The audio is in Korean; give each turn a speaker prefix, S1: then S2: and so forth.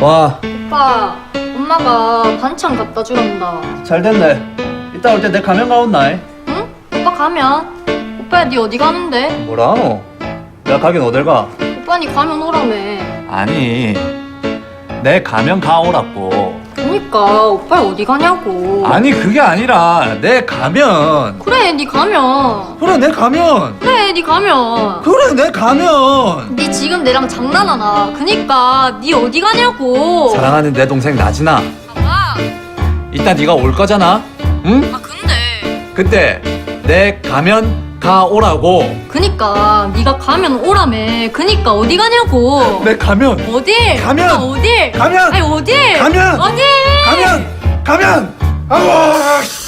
S1: 와,
S2: 오빠, 엄마가 반찬 갖다 주란다.
S1: 잘 됐네. 이따 올 때 내 가면 가온나이.
S2: 응? 오빠 가면? 오빠야, 니 어디 가는데?
S1: 뭐라 하노? 내가 가긴 어딜 가?
S2: 오빠 니 가면 오라며.
S1: 아니, 내 가면 가오라고.
S2: 그니까, 오빠 어디 가냐고.
S1: 아니, 그게 아니라, 내 가면.
S2: 그래, 니 가면.
S1: 그래, 내 가면.
S2: 그래, 니 가면.
S1: 그래, 내 가면.
S2: 니 지금 내랑 장난하나? 그니까, 니 어디 가냐고.
S1: 사랑하는 내 동생 나진아.
S2: 아,
S1: 이따 네가 올 거잖아. 응?
S2: 아, 근데.
S1: 그때 내 가면 가 오라고.
S2: 그니까, 니가 가면 오라며. 그니까, 어디 가냐고.
S1: 내 가면.
S2: 어디?
S1: 가면.
S2: 어디?
S1: 가면.
S2: 아니, 어디?
S1: 가면.
S2: 어디?
S1: 가면. 가면. 아우.
S3: 고개